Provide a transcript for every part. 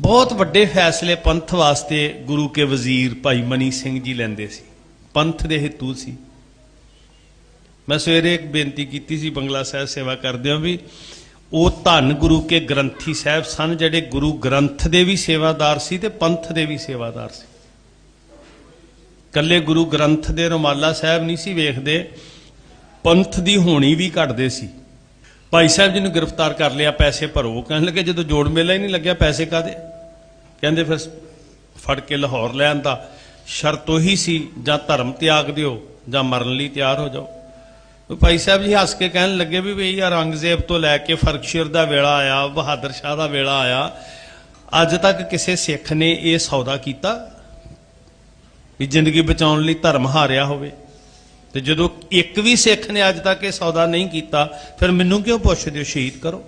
ਬਹੁਤ ਵੱਡੇ ਫੈਸਲੇ ਪੰਥ ਵਾਸਤੇ ਗੁਰੂ ਕੇ ਵਜ਼ੀਰ ਭਾਈ ਮਨੀ ਸਿੰਘ ਜੀ ਲੈਂਦੇ ਸੀ। ਪੰਥ ਦੇ ਹਿੱਤੂ ਸੀ। ਮੈਂ ਸਵੇਰੇ ਇੱਕ ਬੇਨਤੀ ਕੀਤੀ ਸੀ ਬੰਗਲਾ ਸਾਹਿਬ ਸੇਵਾ ਕਰਦੇ ਹਾਂ ਵੀ ਉਹ ਧੰਨ ਗੁਰੂ ਕੇ ਗ੍ਰੰਥੀ ਸਾਹਿਬ ਸਨ ਜਿਹੜੇ ਗੁਰੂ ਗ੍ਰੰਥ ਦੇ ਵੀ ਸੇਵਾਦਾਰ ਸੀ ਤੇ ਪੰਥ ਦੇ ਵੀ ਸੇਵਾਦਾਰ ਸੀ। ਕੱਲੇ ਗੁਰੂ ਗ੍ਰੰਥ ਦੇ ਰੁਮਾਲਾ ਸਾਹਿਬ ਨਹੀਂ ਸੀ ਵੇਖਦੇ, ਪੰਥ ਦੀ ਹੋਣੀ ਵੀ ਘਟਦੇ ਸੀ। ਭਾਈ ਸਾਹਿਬ ਜੀ ਨੂੰ ਗ੍ਰਿਫਤਾਰ ਕਰ ਲਿਆ, ਪੈਸੇ ਭਰੋ। ਕਹਿਣ ਲੱਗੇ, ਜਦੋਂ ਜੋੜ ਮੇਲਾ ਹੀ ਨਹੀਂ ਲੱਗਿਆ, ਪੈਸੇ ਕਾਦੇ ਕਹਿੰਦੇ ਫਿਰ ਫੜ ਕੇ ਲਾਹੌਰ ਲੈ ਆਂਦਾ। ਸ਼ਰਤ ਉਹੀ ਸੀ, ਜਾਂ ਧਰਮ ਤਿਆਗ ਦਿਓ, ਜਾਂ ਮਰਨ ਲਈ ਤਿਆਰ ਹੋ ਜਾਓ। ਭਾਈ ਸਾਹਿਬ ਜੀ ਹੱਸ ਕੇ ਕਹਿਣ ਲੱਗੇ ਵੀ ਬਈ ਔਰੰਗਜ਼ੇਬ ਤੋਂ ਲੈ ਕੇ ਫਰਕਸ਼ੀਰ ਦਾ ਵੇਲਾ ਆਇਆ, ਬਹਾਦਰ ਸ਼ਾਹ ਦਾ ਵੇਲਾ ਆਇਆ। ਅੱਜ ਤੱਕ ਕਿਸੇ ਸਿੱਖ ਨੇ ਇਹ ਸੌਦਾ ਕੀਤਾ? ਵੀ ਜ਼ਿੰਦਗੀ ਬਚਾਉਣ ਲਈ ਧਰਮ ਹਾਰਿਆ ਹੋਵੇ। ਤੇ ਜਦੋਂ ਇੱਕ ਵੀ ਸਿੱਖ ਨੇ ਅੱਜ ਤੱਕ ਇਹ ਸੌਦਾ ਨਹੀਂ ਕੀਤਾ, ਫਿਰ ਮੈਨੂੰ ਕਿਉਂ ਪੁੱਛਦੇ ਹੋ? ਸ਼ਹੀਦ ਕਰੋ।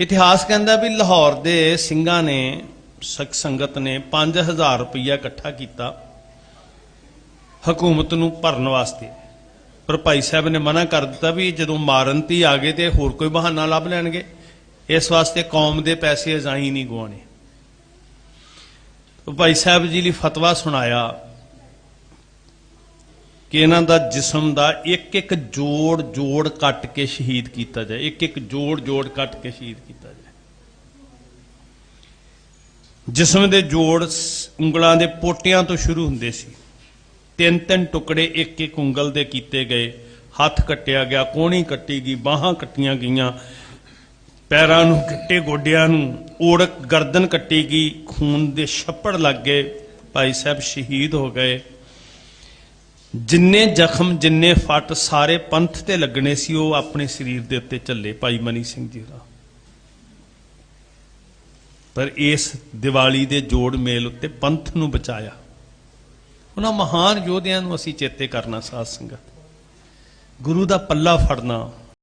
ਇਤਿਹਾਸ ਕਹਿੰਦਾ ਵੀ ਲਾਹੌਰ ਦੇ ਸਿੰਘਾਂ ਨੇ, ਸਿੱਖ ਸੰਗਤ ਨੇ 5000 ਰੁਪਇਆ ਇਕੱਠਾ ਕੀਤਾ ਹਕੂਮਤ ਨੂੰ ਭਰਨ ਵਾਸਤੇ। ਪਰ ਭਾਈ ਸਾਹਿਬ ਨੇ ਮਨਾ ਕਰ ਦਿੱਤਾ ਵੀ ਜਦੋਂ ਮਾਰਨ ਤੀ ਆ ਗਏ ਤੇ ਹੋਰ ਕੋਈ ਬਹਾਨਾ ਲੱਭ ਲੈਣਗੇ। ਇਸ ਵਾਸਤੇ ਕੌਮ ਦੇ ਪੈਸੇ ਅਜਾਈ ਨਹੀਂ ਗਵਾਣੇ ਭਾਈ ਸਾਹਿਬ ਜੀ ਲਈ ਫਤਵਾ ਸੁਣਾਇਆ ਕਿ ਇਹਨਾਂ ਦਾ ਜਿਸਮ ਦਾ ਇੱਕ ਇੱਕ ਜੋੜ ਜੋੜ ਕੱਟ ਕੇ ਸ਼ਹੀਦ ਕੀਤਾ ਜਾਏ, ਇੱਕ ਇੱਕ ਜੋੜ ਜੋੜ ਕੱਟ ਕੇ ਸ਼ਹੀਦ ਕੀਤਾ ਜਾਏ। ਜਿਸਮ ਦੇ ਜੋੜ ਉਂਗਲਾਂ ਦੇ ਪੋਟਿਆਂ ਤੋਂ ਸ਼ੁਰੂ ਹੁੰਦੇ ਸੀ। ਤਿੰਨ ਤਿੰਨ ਟੁਕੜੇ ਇੱਕ ਇੱਕ ਉਂਗਲ ਦੇ ਕੀਤੇ ਗਏ। ਹੱਥ ਕੱਟਿਆ ਗਿਆ, ਕੋਣੀ ਕੱਟੀ ਗਈ, ਬਾਹਾਂ ਕੱਟੀਆਂ ਗਈਆਂ। ਪੈਰਾਂ ਨੂੰ ਕੱਟੇ ਗੋਡਿਆਂ ਨੂੰ ਓੜਕ ਗਰਦਨ ਕੱਟੀ ਗਈ। ਖੂਨ ਦੇ ਛੱਪੜ ਲੱਗ ਗਏ। ਭਾਈ ਸਾਹਿਬ ਸ਼ਹੀਦ ਹੋ ਗਏ। ਜਿੰਨੇ ਜ਼ਖਮ, ਜਿੰਨੇ ਫੱਟ ਸਾਰੇ ਪੰਥ ਤੇ ਲੱਗਣੇ ਸੀ, ਉਹ ਆਪਣੇ ਸਰੀਰ ਦੇ ਉੱਤੇ ਚੱਲੇ, ਭਾਈ ਮਨੀ ਸਿੰਘ ਜੀ ਦਾ ਪਰ ਇਸ ਦੀਵਾਲੀ ਦੇ ਜੋੜ ਮੇਲ ਉੱਤੇ ਪੰਥ ਨੂੰ ਬਚਾਇਆ। ਉਹਨਾਂ ਮਹਾਨ ਯੋਧਿਆਂ ਨੂੰ ਅਸੀਂ ਚੇਤੇ ਕਰਨਾ, ਸਾਧ ਸੰਗਤ। ਗੁਰੂ ਦਾ ਪੱਲਾ ਫੜਨਾ